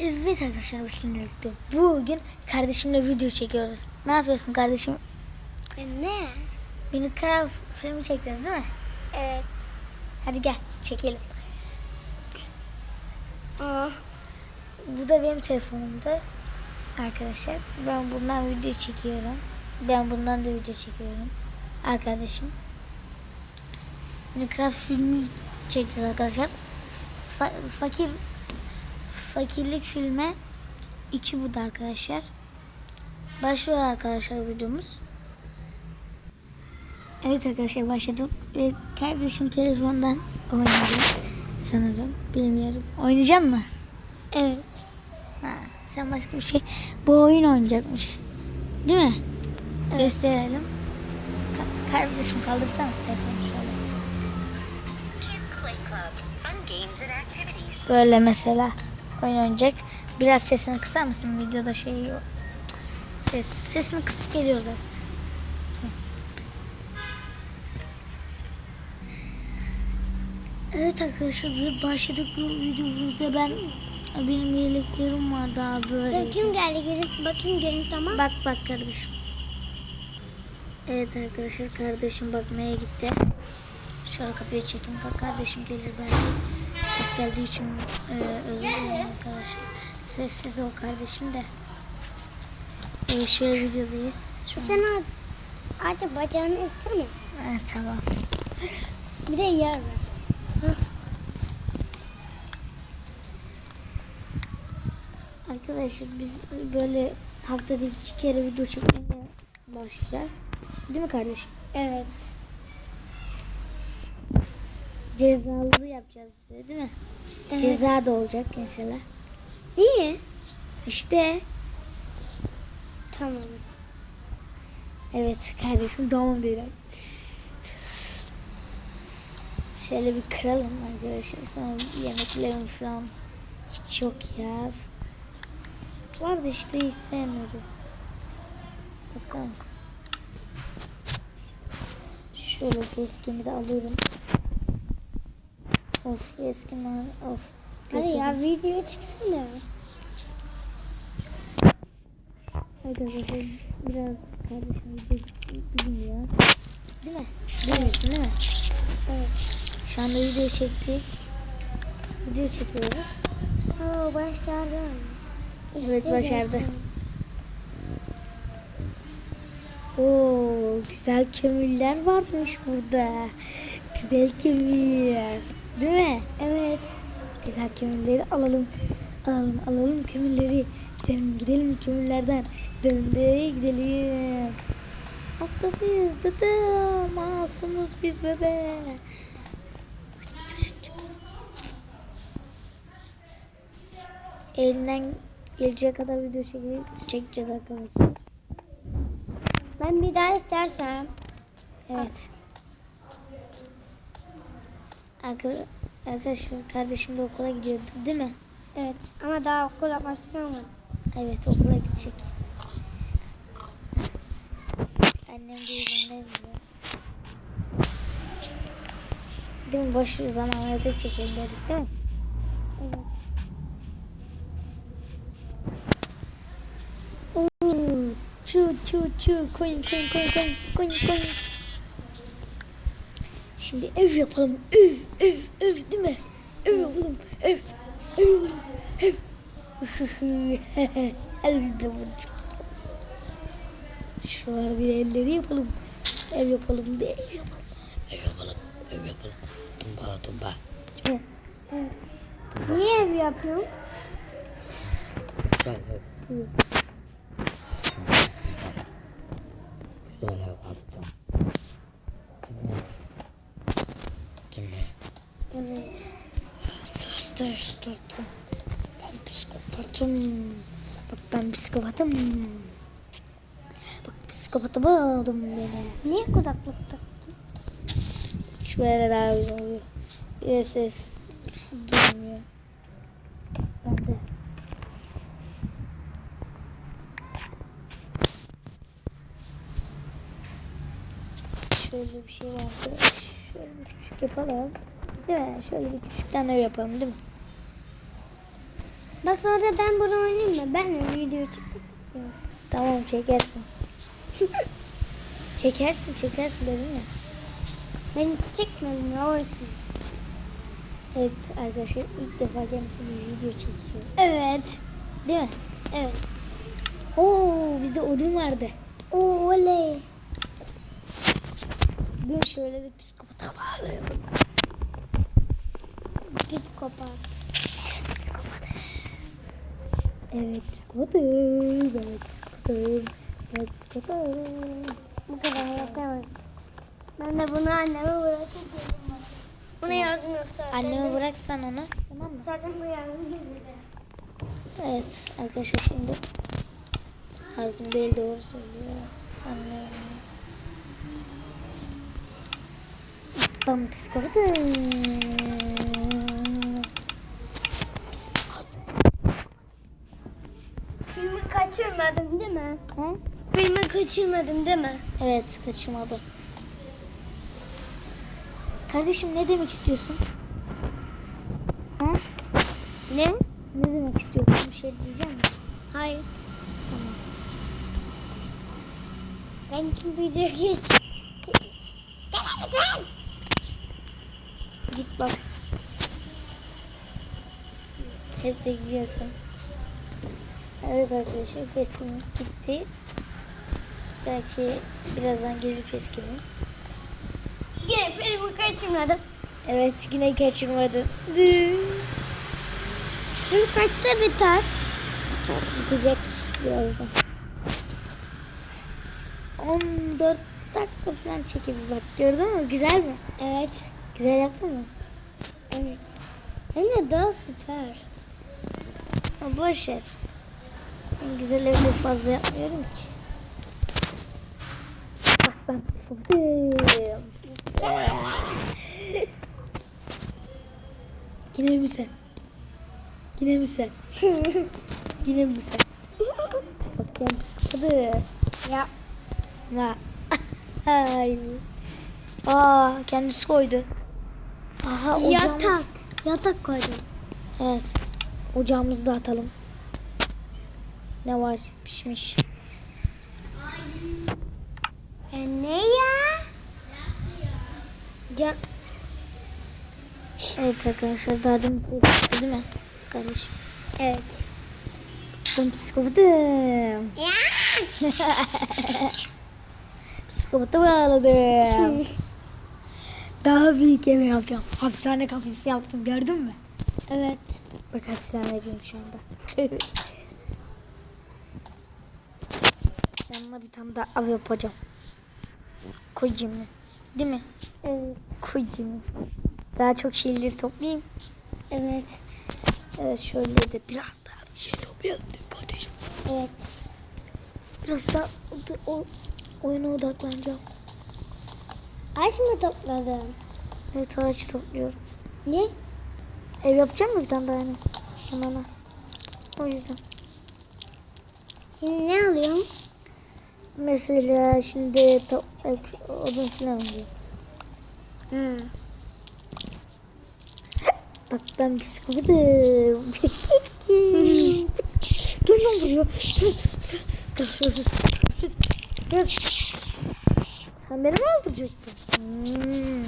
Evet arkadaşlar biz sinirlikte. Bugün kardeşimle video çekiyoruz. Ne yapıyorsun kardeşim? Ne? Minecraft filmi çekeceğiz değil mi? Evet. Hadi gel çekelim. Aa, Bu da benim telefonumda. Arkadaşlar ben bundan video çekiyorum. Ben bundan da video çekiyorum. Arkadaşım. Minecraft filmi çekeceğiz arkadaşlar. Fa- fakir fakirlik filme iki bu da arkadaşlar. Başlıyor arkadaşlar videomuz. Evet arkadaşlar başladım. Ve kardeşim telefondan oynayacak sanırım. Bilmiyorum. Oynayacak mı? evet. Ha, sen başka bir şey. Bu oyun oynayacakmış. Değil mi? Gösterelim. Ka- kardeşim kaldırsana telefonu şöyle. Kids Play Club. Fun games and activities. Böyle mesela oyun oynayacak. Biraz sesini kısar mısın? Videoda şey yok. Ses, sesini kısıp geliyor zaten. Evet arkadaşlar bir başladık bu videomuzda ben benim yeleklerim var daha böyle. Dur kim geldi? Gelin bakayım gelin tamam. Bak bak kardeşim. Evet arkadaşlar kardeşim bakmaya gitti. Şöyle kapıyı çekin. Bak kardeşim gelir belki. Ses geldiği için e, özür dilerim arkadaşlar. Sessiz ol kardeşim de. E, şöyle videodayız. Şu an. Sen o ağaca bacağını etsene. Ha, tamam. Bir de yer ver. Arkadaşlar biz böyle haftada iki kere video çekmeye başlayacağız. Değil mi kardeşim? Evet. Cezalı yapacağız bize değil mi? Evet. Ceza da olacak mesela. Niye? İşte Tamam. Evet kardeşim doğum değil. Şöyle bir kıralım arkadaşlar. Sonra yemeklerim falan hiç yok ya. Vardı işte hiç sevmiyorum. Bakar mısın? Şöyle facecam'i de alıyorum. Of facecam'i of. Hadi ya götürdüm. video çıksın da. Arkadaşlar biraz kardeşim bir bilmiyor. Değil mi? Bilmiyorsun değil mi? Evet. Şu anda video çektik. Video çekiyoruz. Oo başardım. Evet, başardı. Oo, güzel kömürler varmış burada. Güzel kömür. Değil mi? Evet. Güzel kömürleri alalım. Alalım, alalım kömürleri. Gidelim, gidelim kömürlerden. Gidelim de gidelim. Hastasıyız dıdı. Masumuz biz bebe. Elinden gelecek kadar video çekeceğiz, çekeceğiz arkadaşlar. Ben bir daha istersem. Evet. Arka- Arkadaşlar kardeşim de okula gidiyordu değil mi? Evet. Ama daha okula başlamadım. Evet okula gidecek. Annem de izin vermiyor. Değil mi? Boş bir zamanlarda çekelim dedik değil mi? Evet. Oo, çu çu çu koyun koyun koyun koyun koyun koyun. Şimdi ev yapalım. Ev ev ev değil mi? Ev yapalım. Ev ev yapalım. Ev. Ev de bulduk. Şu an bir elleri yapalım. Ev yapalım de ev yapalım. Ev yapalım, ev yapalım. Tumba tumba. Niye ev yapıyorsun? Güzel ev. Hı. Güzel. Güzel ev yapacağım. Değil mi? Değil mi? Evet. Da. Ben psikopatım. Bak ben psikopatım. Bak psikopata buldum beni. Niye kulaklık taktın? Hiç böyle daha güzel oluyor. Bir de ses duymuyor. Ben de. Şöyle bir şey vardı. Şöyle bir küçük yapalım. Değil mi? Şöyle bir küçükten ev yapalım değil mi? Bak sonra ben bunu oynayayım mı? Ben de video çekmek istiyorum. Tamam çekersin. çekersin çekersin dedim ya. Ben hiç çekmedim ya o yüzden. Evet arkadaşlar ilk defa kendisi bir video çekiyor. Evet. Değil mi? Evet. Oo bizde odun vardı. Oo oley. Bugün şöyle de psikopata bağlıyorum. Psikopat. Evet psikopatım. Evet psikopatım. Evet psikopatım. Bu kadar yeter. Ben de bunu anneme gelirim. Bunu yazmıyor zaten. Anneme bıraksan onu. Tamam mı? Zaten bu yazmıyor. Evet arkadaşlar şimdi Azim değil doğru söylüyor. Annemiz. Ben psikopatım. Kaçırmadım değil mi? Ha? Filmi kaçırmadım değil mi? Evet kaçırmadım. Kardeşim ne demek istiyorsun? Ha? Ne? Ne demek istiyorsun? Bir şey diyeceğim mi? Hayır. Tamam. Ben kim video geç. Gelir misin? Git bak. Hep de gidiyorsun. Evet arkadaşlar Feskin gitti. Belki birazdan gelir Feskin'in. Yine filmi kaçırmadım. Evet yine kaçırmadın. Film kaçta biter? Bitecek birazdan. 14 dakika falan çekeriz bak gördün mü? Güzel mi? Evet. Güzel yaptın mı? Evet. Hem de daha süper. Boş ver. Güzel evde fazla yapmıyorum ki. Bak ben psikopatım. Yine mi sen? Yine mi sen? Yine mi sen? Bak ben psikopatım. Ya. Ha. Ay. Aa kendisi koydu. Aha ocağımız. Yatak. Yatak koydum. Evet. Ocağımızı da atalım. Ne var? Pişmiş. E ne ya? Ya. Evet arkadaşlar daha söyledik değil mi? Kardeşim. Evet. Ben psikopatım. Psikopata bağladım. daha büyük ev yapacağım. Hapishane kapısı yaptım gördün mü? Evet. Bak hapishanedeyim şu anda. Yanına bir tane daha av yapacağım. Kocamı. Değil mi? Evet. Kocamı. Daha çok şeyleri toplayayım. Evet. Evet şöyle de biraz daha bir şey toplayalım kardeşim? Evet. Biraz daha o, o oyuna odaklanacağım. Ağaç mı topladın? Evet ağaç topluyorum. Ne? Ev yapacağım mı bir tane daha yani? Hemen O yüzden. Şimdi ne alıyorum? Mesela şimdi odun falan alıyor. Hı. Bak ben psikopatım. Gel lan buraya. Gel. Sen beni mi aldıracaktın? Hmm.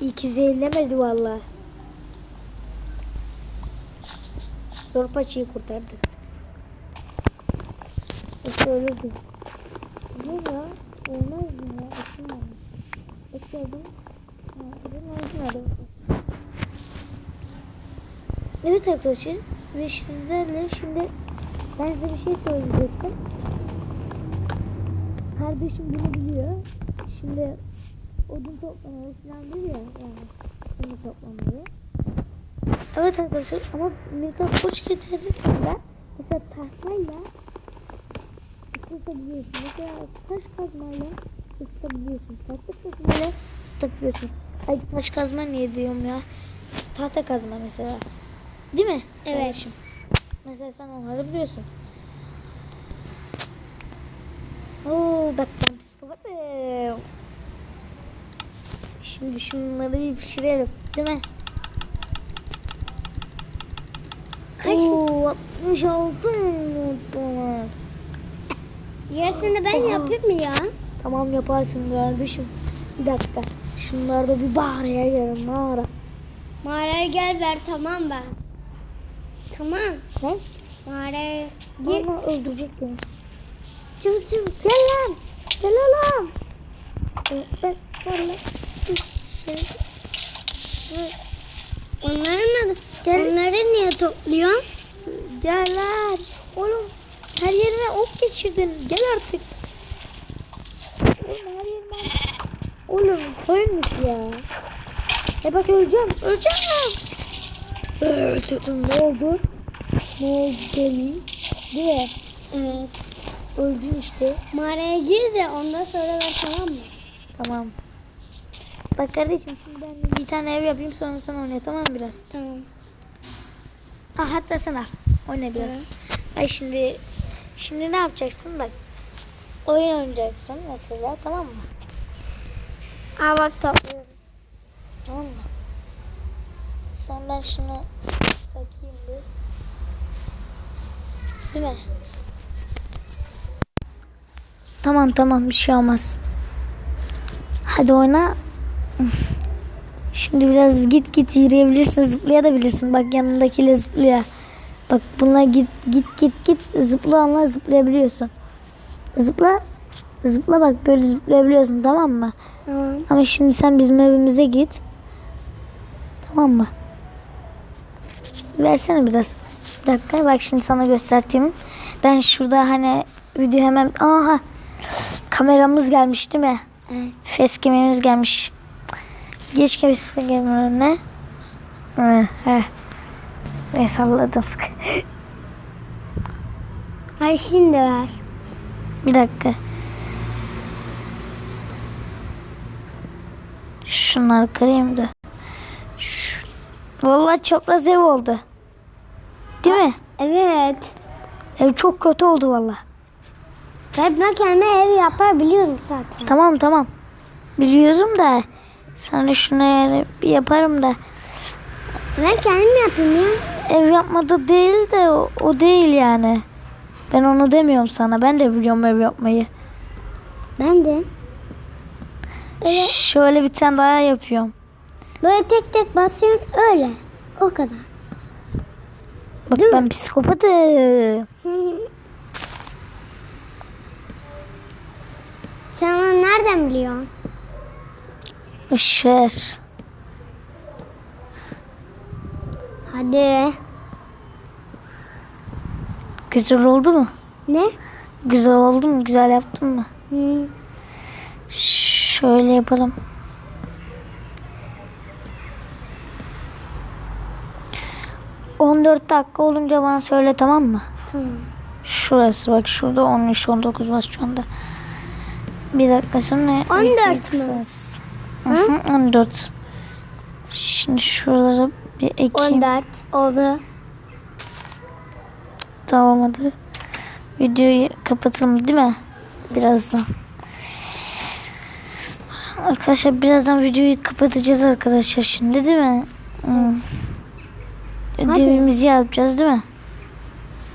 İyi ki zehirlemedi valla. Zor paçayı kurtardı. Yoksa ölürdü. Ne ya? Olmaz mı ya? Bekledim. Ha, benim acımadı. Evet arkadaşlar. Ve sizlerle şimdi ben size bir şey söyleyecektim. Kardeşim bunu biliyor. Şimdi odun toplamayı falan biliyor yani. Odun toplamayı. Evet arkadaşlar ama Mirka koç getirirken de mesela tahtayla ısıtabiliyorsun. Mesela taş kazmayla ısıtabiliyorsun. Tahta kazmayla ısıtabiliyorsun. Ay taş kazma niye diyorum ya? Tahta kazma mesela. Değil mi? Evet. kardeşim? Mesela sen onları biliyorsun. Oo bak ben psikopatım. Şimdi şunları bir pişirelim. Değil mi? Kaç? Oo, 66 dolar. Yarısını ben yapayım mı ya? Tamam yaparsın kardeşim. Bir dakika. Şunları da bir mağaraya yarın mağara. Mağaraya gel ver tamam ben. Tamam. Ne? Mağaraya gir. Ama öldürecek beni. Çabuk çabuk. Gel lan. Gel oğlum. Ben böyle şey Onları mı? Onları niye topluyorsun? Gel lan. Oğlum her yerine ok geçirdin. Gel artık. Oğlum her yerine Oğlum koymuş ya. E bak öleceğim. Öleceğim. Öldürdüm. Ne oldu? Ne oldu deli? Değil mi? Evet. Öldün işte. Mağaraya gir de ondan sonra ver tamam mı? Tamam. Bak kardeşim şimdi ben bir tane ev yapayım sonra sen oyna tamam mı biraz? Tamam. Ah hatta sen al. Oyna biraz. Ay şimdi şimdi ne yapacaksın bak. Oyun oynayacaksın mesela tamam mı? Aa bak topluyorum. Tamam mı? Sonra ben şunu takayım bir. Değil mi? Tamam tamam bir şey olmaz. Hadi oyna. Şimdi biraz git git yürüyebilirsin zıplayabilirsin. Bak yanındakiyle zıplıyor. Bak bununla git git git git zıpla onunla zıplayabiliyorsun. Zıpla. Zıpla bak böyle zıplayabiliyorsun tamam mı? Tamam. Ama şimdi sen bizim evimize git. Tamam mı? Versene biraz. Bir dakika bak şimdi sana göstereyim. Ben şurada hani video hemen... Aha! Kameramız gelmiş değil mi? Evet. Facecam'imiz gelmiş. Geç facecam'in önüne. Hı, heh. Ve salladım. Hadi şimdi ver. Bir dakika. Şunları kırayım da. Şu... Vallahi çapraz ev oldu. Değil mi? Evet. Ev çok kötü oldu vallahi. Ben, ben kendime ev yapabiliyorum zaten. Tamam tamam. Biliyorum da sana şunu bir yaparım da Ben kendim yapayım ya. ev yapmada değil de o, o değil yani. Ben onu demiyorum sana. Ben de biliyorum ev yapmayı. Ben de. Şöyle bir tane daha yapıyorum. Böyle tek tek basıyorsun öyle. O kadar. Bak ben psikopatım. Sen onu nereden biliyorsun? Işır. Hadi. Güzel oldu mu? Ne? Güzel oldu mu? Güzel yaptın mı? Hı. Şöyle yapalım. ...14 dakika olunca bana söyle tamam mı? Tamam. Şurası bak şurada 13-19 var şu anda. Bir dakika sonra... 14 mü? Hı hı, 14. Şimdi şuraları bir ekeyim. 14 oldu. Tamam hadi. Videoyu kapatalım değil mi? Birazdan. Arkadaşlar birazdan videoyu kapatacağız arkadaşlar şimdi değil mi? Hmm. Ödevimizi yapacağız değil mi?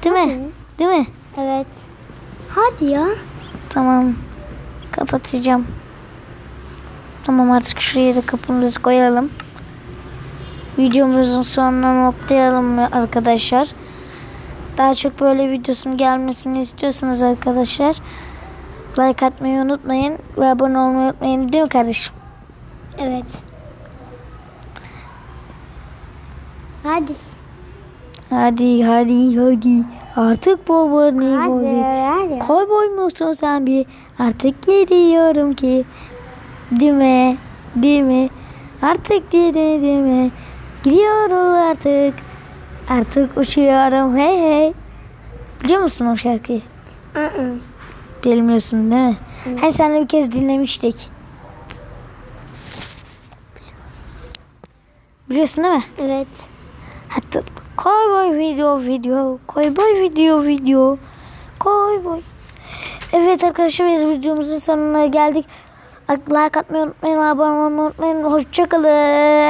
Değil mi? Değil mi? Evet. Hadi ya. Tamam. Kapatacağım. Tamam artık şuraya da kapımızı koyalım. Videomuzun sonuna noktalayalım arkadaşlar. Daha çok böyle videosun gelmesini istiyorsanız arkadaşlar like atmayı unutmayın ve abone olmayı unutmayın değil mi kardeşim? Evet. Hadi. Hadi hadi hadi artık baba ne Hadi. Kovboy musun sen bir? Artık gidiyorum ki. Değil mi? Değil mi? Artık değil mi? Değil mi? Gidiyorum artık. Artık uçuyorum hey hey. Biliyor musun o şarkıyı? Aa. Bilmiyorsun değil mi? Hani seninle bir kez dinlemiştik. Biliyorsun değil mi? Evet. Hatta Cowboy video video. Cowboy video video. Cowboy. Evet arkadaşlar biz videomuzun sonuna geldik. Like atmayı unutmayın. Abone olmayı unutmayın. Hoşçakalın.